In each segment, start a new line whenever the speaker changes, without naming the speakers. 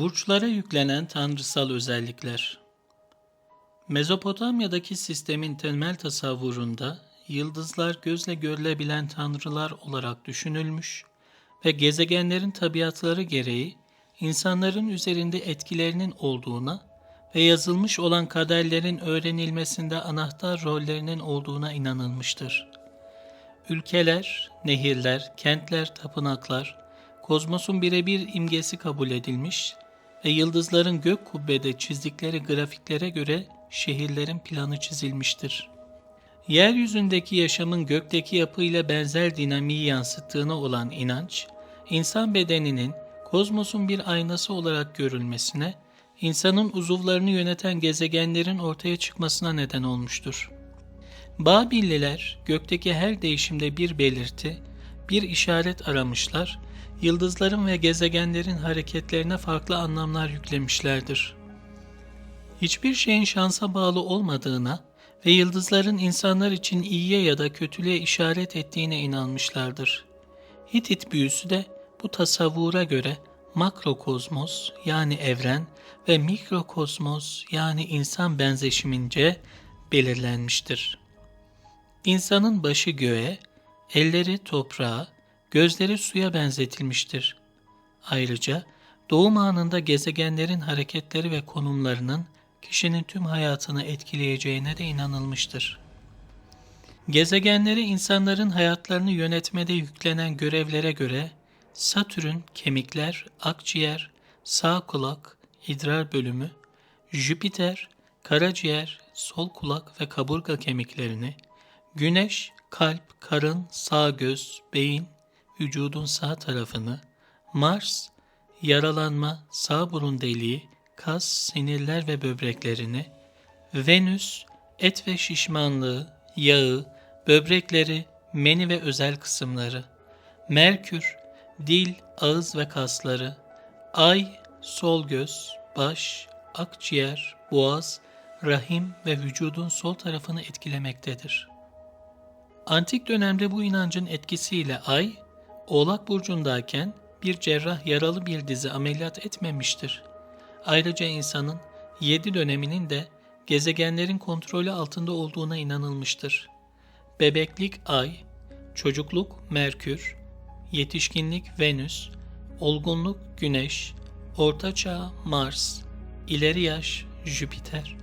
Burçlara yüklenen tanrısal özellikler Mezopotamya'daki sistemin temel tasavvurunda yıldızlar gözle görülebilen tanrılar olarak düşünülmüş ve gezegenlerin tabiatları gereği insanların üzerinde etkilerinin olduğuna ve yazılmış olan kaderlerin öğrenilmesinde anahtar rollerinin olduğuna inanılmıştır. Ülkeler, nehirler, kentler, tapınaklar, kozmosun birebir imgesi kabul edilmiş ve yıldızların gök kubbede çizdikleri grafiklere göre şehirlerin planı çizilmiştir. Yeryüzündeki yaşamın gökteki yapıyla benzer dinamiği yansıttığına olan inanç, insan bedeninin kozmosun bir aynası olarak görülmesine, insanın uzuvlarını yöneten gezegenlerin ortaya çıkmasına neden olmuştur. Babilliler gökteki her değişimde bir belirti, bir işaret aramışlar, yıldızların ve gezegenlerin hareketlerine farklı anlamlar yüklemişlerdir. Hiçbir şeyin şansa bağlı olmadığına ve yıldızların insanlar için iyiye ya da kötülüğe işaret ettiğine inanmışlardır. Hitit büyüsü de bu tasavvura göre makrokozmos yani evren ve mikrokozmos yani insan benzeşimince belirlenmiştir. İnsanın başı göğe, elleri toprağa, gözleri suya benzetilmiştir. Ayrıca doğum anında gezegenlerin hareketleri ve konumlarının kişinin tüm hayatını etkileyeceğine de inanılmıştır. Gezegenleri insanların hayatlarını yönetmede yüklenen görevlere göre Satürn kemikler, akciğer, sağ kulak, idrar bölümü, Jüpiter karaciğer, sol kulak ve kaburga kemiklerini, Güneş kalp, karın, sağ göz, beyin, vücudun sağ tarafını, Mars yaralanma, sağ burun deliği, kas, sinirler ve böbreklerini, Venüs et ve şişmanlığı, yağı, böbrekleri, meni ve özel kısımları, Merkür dil, ağız ve kasları, Ay sol göz, baş, akciğer, boğaz, rahim ve vücudun sol tarafını etkilemektedir. Antik dönemde bu inancın etkisiyle Ay, Oğlak burcundayken bir cerrah yaralı bir dizi ameliyat etmemiştir. Ayrıca insanın yedi döneminin de gezegenlerin kontrolü altında olduğuna inanılmıştır. Bebeklik Ay, çocukluk Merkür, yetişkinlik Venüs, olgunluk Güneş, ortaçağ Mars, ileri yaş Jüpiter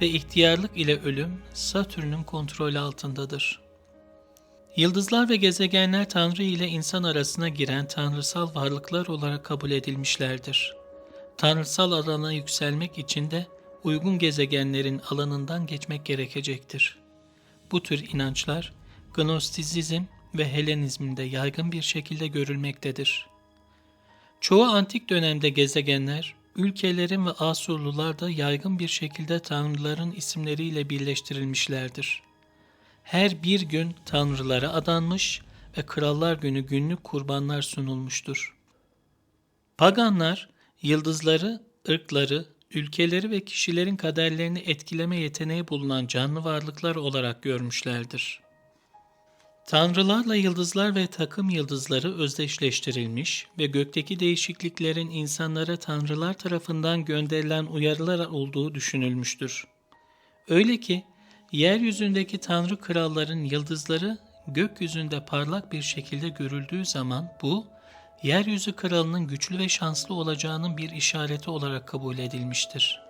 ve ihtiyarlık ile ölüm Satürn'ün kontrolü altındadır. Yıldızlar ve gezegenler Tanrı ile insan arasına giren tanrısal varlıklar olarak kabul edilmişlerdir. Tanrısal alana yükselmek için de uygun gezegenlerin alanından geçmek gerekecektir. Bu tür inançlar Gnostizm ve Helenizmde yaygın bir şekilde görülmektedir. Çoğu antik dönemde gezegenler, ülkelerin ve Asurlular da yaygın bir şekilde tanrıların isimleriyle birleştirilmişlerdir. Her bir gün tanrılara adanmış ve krallar günü günlük kurbanlar sunulmuştur. Paganlar, yıldızları, ırkları, ülkeleri ve kişilerin kaderlerini etkileme yeteneği bulunan canlı varlıklar olarak görmüşlerdir. Tanrılarla yıldızlar ve takım yıldızları özdeşleştirilmiş ve gökteki değişikliklerin insanlara tanrılar tarafından gönderilen uyarılar olduğu düşünülmüştür. Öyle ki yeryüzündeki tanrı kralların yıldızları gökyüzünde parlak bir şekilde görüldüğü zaman bu, yeryüzü kralının güçlü ve şanslı olacağının bir işareti olarak kabul edilmiştir.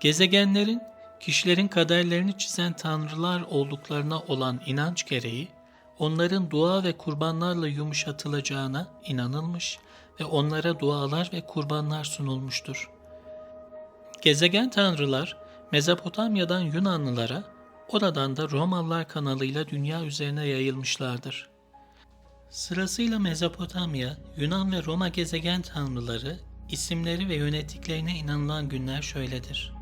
Gezegenlerin kişilerin kaderlerini çizen tanrılar olduklarına olan inanç gereği onların dua ve kurbanlarla yumuşatılacağına inanılmış ve onlara dualar ve kurbanlar sunulmuştur. Gezegen tanrılar Mezopotamya'dan Yunanlılara, oradan da Romalılar kanalıyla dünya üzerine yayılmışlardır. Sırasıyla Mezopotamya, Yunan ve Roma gezegen tanrıları, isimleri ve yönettiklerine inanılan günler şöyledir.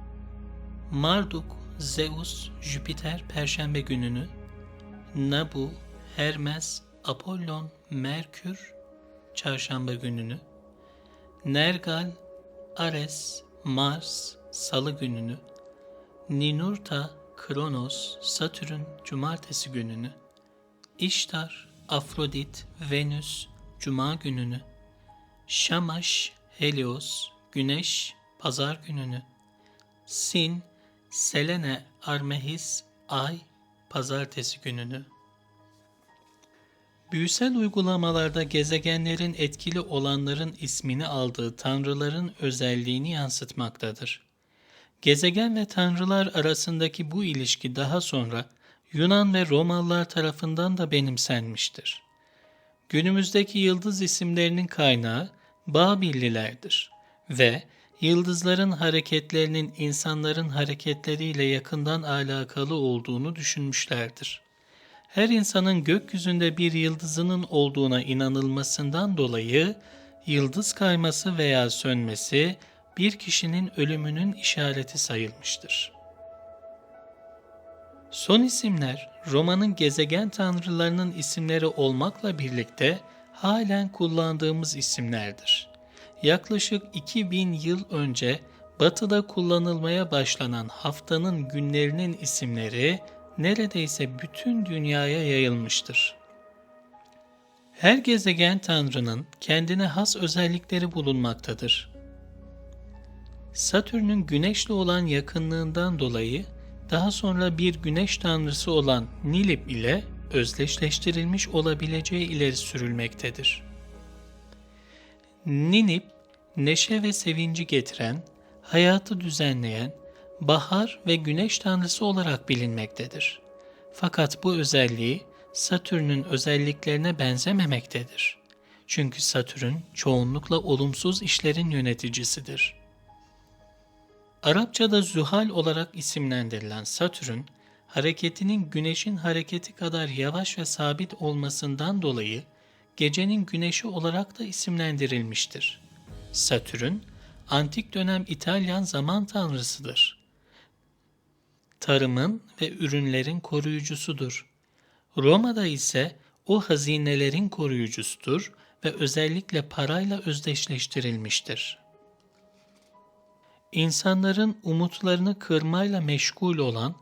Marduk, Zeus, Jüpiter Perşembe gününü, Nabu, Hermes, Apollon, Merkür Çarşamba gününü, Nergal, Ares, Mars Salı gününü, Ninurta, Kronos, Satürn Cumartesi gününü, İştar, Afrodit, Venüs Cuma gününü, Şamaş, Helios, Güneş, Pazar gününü. Sin, Selene, Armehis, Ay, Pazartesi gününü. Büyüsel uygulamalarda gezegenlerin etkili olanların ismini aldığı tanrıların özelliğini yansıtmaktadır. Gezegen ve tanrılar arasındaki bu ilişki daha sonra Yunan ve Romalılar tarafından da benimsenmiştir. Günümüzdeki yıldız isimlerinin kaynağı Babillilerdir ve yıldızların hareketlerinin insanların hareketleriyle yakından alakalı olduğunu düşünmüşlerdir. Her insanın gökyüzünde bir yıldızının olduğuna inanılmasından dolayı yıldız kayması veya sönmesi bir kişinin ölümünün işareti sayılmıştır. Son isimler Roma'nın gezegen tanrılarının isimleri olmakla birlikte halen kullandığımız isimlerdir. Yaklaşık 2000 yıl önce Batı'da kullanılmaya başlanan haftanın günlerinin isimleri neredeyse bütün dünyaya yayılmıştır. Her gezegen tanrının kendine has özellikleri bulunmaktadır. Satürn'ün güneşle olan yakınlığından dolayı daha sonra bir güneş tanrısı olan Nilip ile özdeşleştirilmiş olabileceği ileri sürülmektedir. Ninip, neşe ve sevinci getiren, hayatı düzenleyen, bahar ve güneş tanrısı olarak bilinmektedir. Fakat bu özelliği Satürn'ün özelliklerine benzememektedir. Çünkü Satürn çoğunlukla olumsuz işlerin yöneticisidir. Arapçada Zühal olarak isimlendirilen Satürn, hareketinin güneşin hareketi kadar yavaş ve sabit olmasından dolayı gecenin güneşi olarak da isimlendirilmiştir. Satürn, antik dönem İtalyan zaman tanrısıdır. Tarımın ve ürünlerin koruyucusudur. Roma'da ise o hazinelerin koruyucusudur ve özellikle parayla özdeşleştirilmiştir. İnsanların umutlarını kırmayla meşgul olan,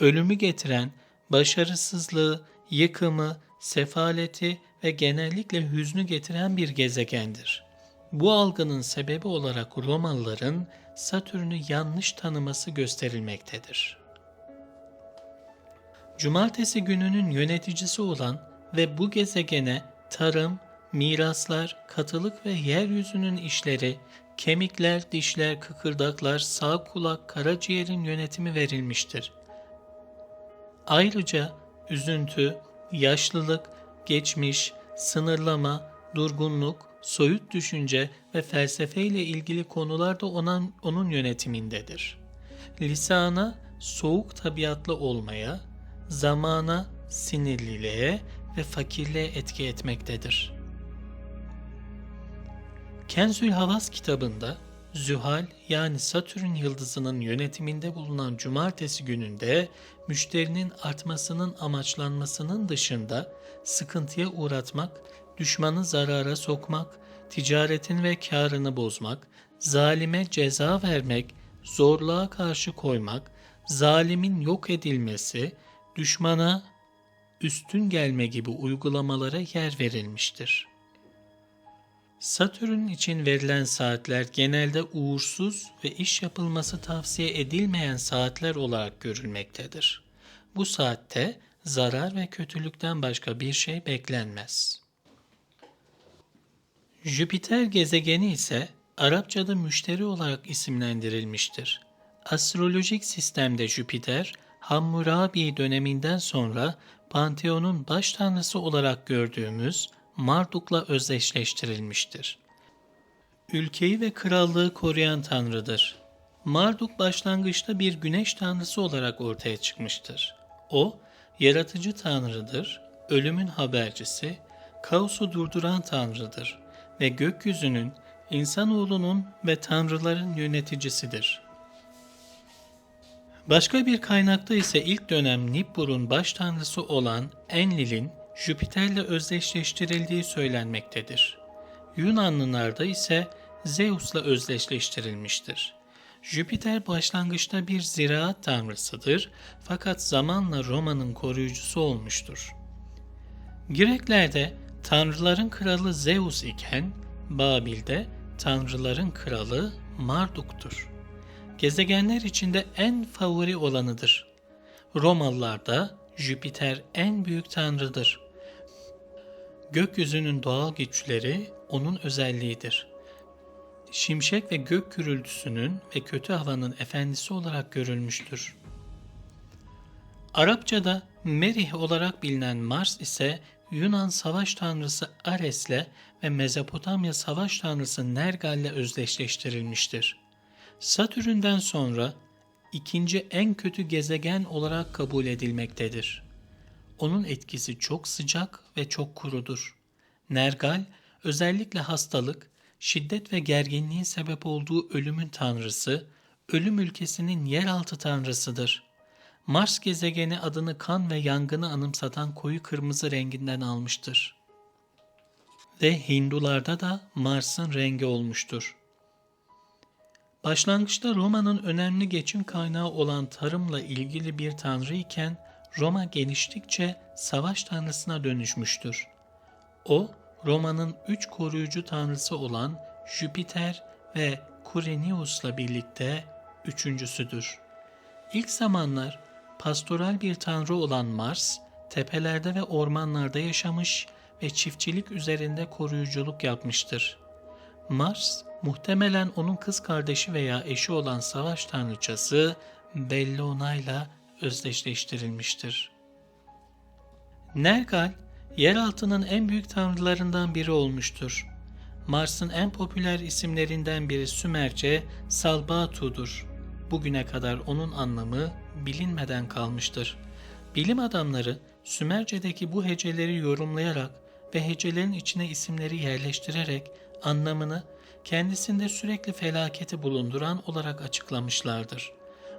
ölümü getiren, başarısızlığı, yıkımı, sefaleti ve genellikle hüznü getiren bir gezegendir. Bu algının sebebi olarak Romalıların Satürn'ü yanlış tanıması gösterilmektedir. Cumartesi gününün yöneticisi olan ve bu gezegene tarım, miraslar, katılık ve yeryüzünün işleri, kemikler, dişler, kıkırdaklar, sağ kulak, karaciğerin yönetimi verilmiştir. Ayrıca üzüntü, yaşlılık, geçmiş, sınırlama, durgunluk, soyut düşünce ve felsefe ile ilgili konular da onun, onun yönetimindedir. Lisana soğuk tabiatlı olmaya, zamana sinirliliğe ve fakirliğe etki etmektedir. Kenzül Havas kitabında Zühal yani Satürn yıldızının yönetiminde bulunan cumartesi gününde müşterinin artmasının amaçlanmasının dışında sıkıntıya uğratmak, düşmanı zarara sokmak, ticaretin ve karını bozmak, zalime ceza vermek, zorluğa karşı koymak, zalimin yok edilmesi, düşmana üstün gelme gibi uygulamalara yer verilmiştir. Satürn için verilen saatler genelde uğursuz ve iş yapılması tavsiye edilmeyen saatler olarak görülmektedir. Bu saatte zarar ve kötülükten başka bir şey beklenmez. Jüpiter gezegeni ise Arapçada müşteri olarak isimlendirilmiştir. Astrolojik sistemde Jüpiter, Hammurabi döneminden sonra Panteon'un baş tanrısı olarak gördüğümüz Marduk'la özdeşleştirilmiştir. Ülkeyi ve krallığı koruyan tanrıdır. Marduk başlangıçta bir güneş tanrısı olarak ortaya çıkmıştır. O, yaratıcı tanrıdır, ölümün habercisi, kaosu durduran tanrıdır ve gökyüzünün, insanoğlunun ve tanrıların yöneticisidir. Başka bir kaynakta ise ilk dönem Nippur'un baş tanrısı olan Enlil'in Jüpiter'le özdeşleştirildiği söylenmektedir. Yunanlılarda ise Zeus'la özdeşleştirilmiştir. Jüpiter başlangıçta bir ziraat tanrısıdır fakat zamanla Roma'nın koruyucusu olmuştur. Greklerde tanrıların kralı Zeus iken Babil'de tanrıların kralı Marduk'tur. Gezegenler içinde en favori olanıdır. Romalılarda Jüpiter en büyük tanrıdır. Gökyüzünün doğal güçleri onun özelliğidir. Şimşek ve gök gürültüsünün ve kötü havanın efendisi olarak görülmüştür. Arapçada Merih olarak bilinen Mars ise Yunan savaş tanrısı Ares'le ve Mezopotamya savaş tanrısı Nergal'le özdeşleştirilmiştir. Satürn'den sonra ikinci en kötü gezegen olarak kabul edilmektedir. Onun etkisi çok sıcak ve çok kurudur. Nergal özellikle hastalık, şiddet ve gerginliğin sebep olduğu ölümün tanrısı, ölüm ülkesinin yeraltı tanrısıdır. Mars gezegeni adını kan ve yangını anımsatan koyu kırmızı renginden almıştır. Ve Hindularda da Mars'ın rengi olmuştur. Başlangıçta Roma'nın önemli geçim kaynağı olan tarımla ilgili bir tanrı iken Roma geliştikçe savaş tanrısına dönüşmüştür. O, Roma'nın üç koruyucu tanrısı olan Jüpiter ve Kurenius'la birlikte üçüncüsüdür. İlk zamanlar pastoral bir tanrı olan Mars, tepelerde ve ormanlarda yaşamış ve çiftçilik üzerinde koruyuculuk yapmıştır. Mars, muhtemelen onun kız kardeşi veya eşi olan savaş tanrıçası Bellona ile özdeşleştirilmiştir. Nergal, yeraltının en büyük tanrılarından biri olmuştur. Mars'ın en popüler isimlerinden biri Sümerce Salbatu'dur. Bugüne kadar onun anlamı bilinmeden kalmıştır. Bilim adamları Sümerce'deki bu heceleri yorumlayarak ve hecelerin içine isimleri yerleştirerek anlamını kendisinde sürekli felaketi bulunduran olarak açıklamışlardır.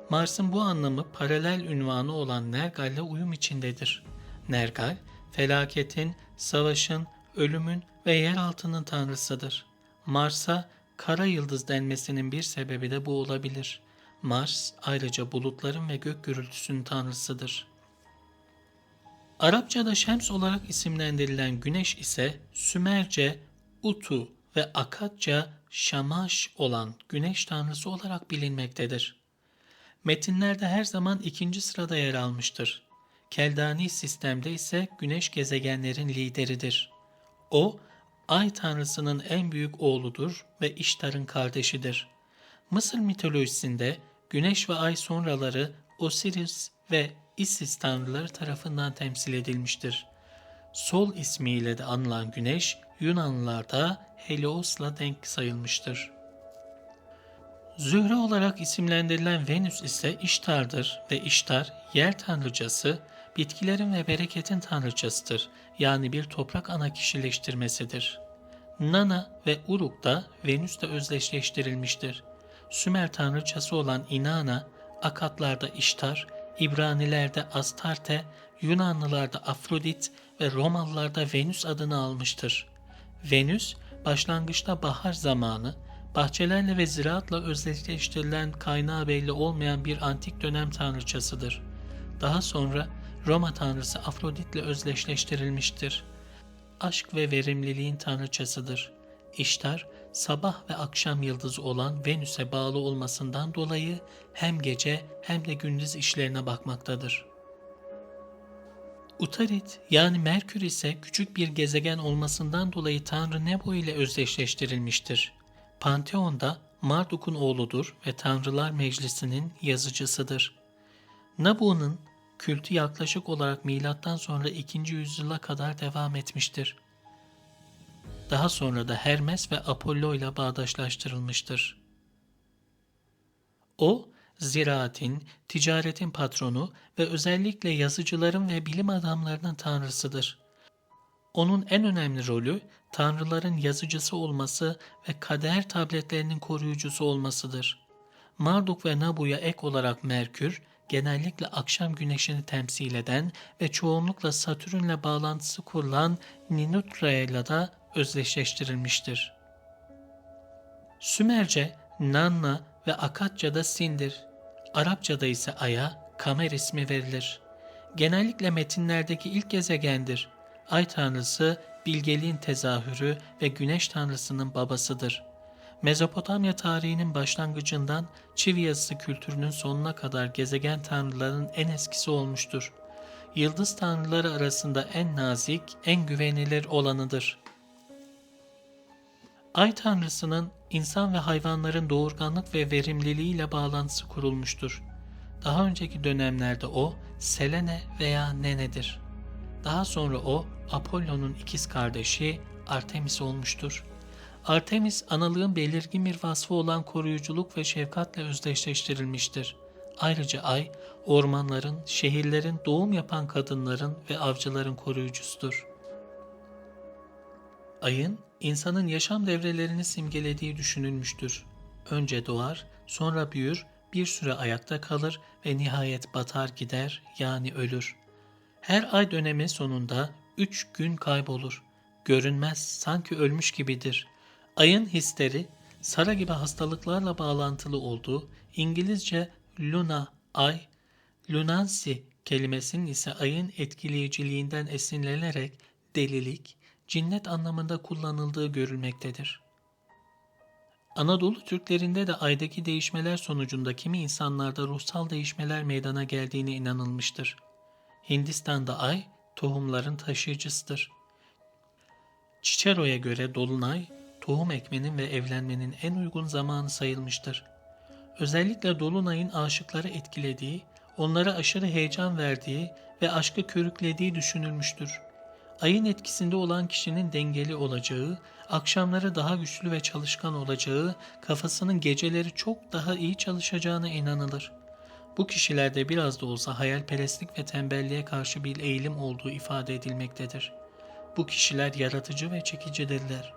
Mars'ın bu anlamı paralel ünvanı olan Nergal ile uyum içindedir. Nergal, felaketin, savaşın, ölümün ve yeraltının tanrısıdır. Mars'a kara yıldız denmesinin bir sebebi de bu olabilir. Mars ayrıca bulutların ve gök gürültüsünün tanrısıdır. Arapçada Şems olarak isimlendirilen güneş ise Sümerce Utu ve Akatça Şamaş olan güneş tanrısı olarak bilinmektedir. Metinlerde her zaman ikinci sırada yer almıştır. Keldani sistemde ise güneş gezegenlerin lideridir. O, ay tanrısının en büyük oğludur ve İştar'ın kardeşidir. Mısır mitolojisinde güneş ve ay sonraları Osiris ve Isis tanrıları tarafından temsil edilmiştir. Sol ismiyle de anılan güneş Yunanlılarda Helios'la denk sayılmıştır. Zühre olarak isimlendirilen Venüs ise İştar'dır ve İştar yer tanrıcası, bitkilerin ve bereketin tanrıçasıdır. Yani bir toprak ana kişileştirmesidir. Nana ve Uruk da Venüs'le özdeşleştirilmiştir. Sümer tanrıçası olan Inanna, Akatlarda İştar, İbranilerde Astarte, Yunanlılarda Afrodit ve Romalılarda Venüs adını almıştır. Venüs, başlangıçta bahar zamanı, bahçelerle ve ziraatla özdeşleştirilen kaynağı belli olmayan bir antik dönem tanrıçasıdır. Daha sonra Roma tanrısı Afrodit'le özdeşleştirilmiştir. Aşk ve verimliliğin tanrıçasıdır. İştar, sabah ve akşam yıldızı olan Venüs'e bağlı olmasından dolayı hem gece hem de gündüz işlerine bakmaktadır. Utarit yani Merkür ise küçük bir gezegen olmasından dolayı Tanrı Nebo ile özdeşleştirilmiştir. Panteon'da Marduk'un oğludur ve Tanrılar Meclisi'nin yazıcısıdır. Nabu'nun kültü yaklaşık olarak milattan sonra 2. yüzyıla kadar devam etmiştir. Daha sonra da Hermes ve Apollo ile bağdaşlaştırılmıştır. O, ziraatin, ticaretin patronu ve özellikle yazıcıların ve bilim adamlarının tanrısıdır. Onun en önemli rolü tanrıların yazıcısı olması ve kader tabletlerinin koruyucusu olmasıdır. Marduk ve Nabu'ya ek olarak Merkür, genellikle akşam güneşini temsil eden ve çoğunlukla Satürn'le bağlantısı kurulan Ninutra ile de özdeşleştirilmiştir. Sümerce, Nanna ve Akatça'da Sin'dir. Arapçada ise Ay'a Kamer ismi verilir. Genellikle metinlerdeki ilk gezegendir. Ay tanrısı bilgeliğin tezahürü ve güneş tanrısının babasıdır. Mezopotamya tarihinin başlangıcından çivi yazısı kültürünün sonuna kadar gezegen tanrıların en eskisi olmuştur. Yıldız tanrıları arasında en nazik, en güvenilir olanıdır. Ay tanrısının insan ve hayvanların doğurganlık ve verimliliğiyle bağlantısı kurulmuştur. Daha önceki dönemlerde o Selene veya Nene'dir. Daha sonra o Apollo'nun ikiz kardeşi Artemis olmuştur. Artemis analığın belirgin bir vasfı olan koruyuculuk ve şefkatle özdeşleştirilmiştir. Ayrıca ay ormanların, şehirlerin, doğum yapan kadınların ve avcıların koruyucusudur. Ayın insanın yaşam devrelerini simgelediği düşünülmüştür. Önce doğar, sonra büyür, bir süre ayakta kalır ve nihayet batar gider yani ölür. Her ay dönemi sonunda üç gün kaybolur. Görünmez, sanki ölmüş gibidir. Ayın hisleri, Sara gibi hastalıklarla bağlantılı olduğu İngilizce luna, ay, lunancy kelimesinin ise ayın etkileyiciliğinden esinlenerek delilik, cinnet anlamında kullanıldığı görülmektedir. Anadolu Türklerinde de aydaki değişmeler sonucunda kimi insanlarda ruhsal değişmeler meydana geldiğine inanılmıştır. Hindistan'da ay tohumların taşıyıcısıdır. Cicero'ya göre dolunay tohum ekmenin ve evlenmenin en uygun zamanı sayılmıştır. Özellikle dolunayın aşıkları etkilediği, onlara aşırı heyecan verdiği ve aşkı körüklediği düşünülmüştür. Ayın etkisinde olan kişinin dengeli olacağı, akşamları daha güçlü ve çalışkan olacağı, kafasının geceleri çok daha iyi çalışacağına inanılır. Bu kişilerde biraz da olsa hayalperestlik ve tembelliğe karşı bir eğilim olduğu ifade edilmektedir. Bu kişiler yaratıcı ve çekicidirler.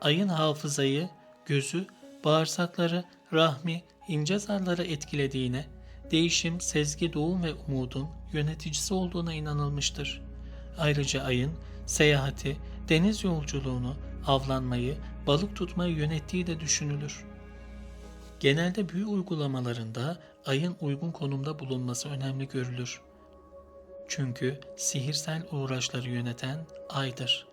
Ayın hafızayı, gözü, bağırsakları, rahmi, ince zarları etkilediğine, değişim, sezgi, doğum ve umudun yöneticisi olduğuna inanılmıştır. Ayrıca ayın seyahati, deniz yolculuğunu, avlanmayı, balık tutmayı yönettiği de düşünülür. Genelde büyü uygulamalarında ayın uygun konumda bulunması önemli görülür. Çünkü sihirsel uğraşları yöneten aydır.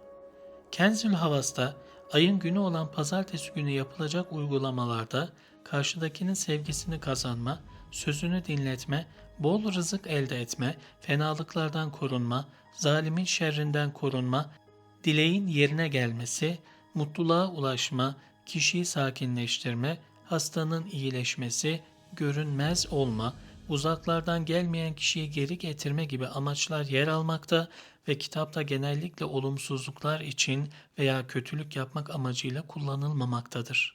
Kenzül Havas'ta ayın günü olan pazartesi günü yapılacak uygulamalarda karşıdakinin sevgisini kazanma, sözünü dinletme, bol rızık elde etme, fenalıklardan korunma, zalimin şerrinden korunma, dileğin yerine gelmesi, mutluluğa ulaşma, kişiyi sakinleştirme, hastanın iyileşmesi, görünmez olma, uzaklardan gelmeyen kişiyi geri getirme gibi amaçlar yer almakta ve kitapta genellikle olumsuzluklar için veya kötülük yapmak amacıyla kullanılmamaktadır.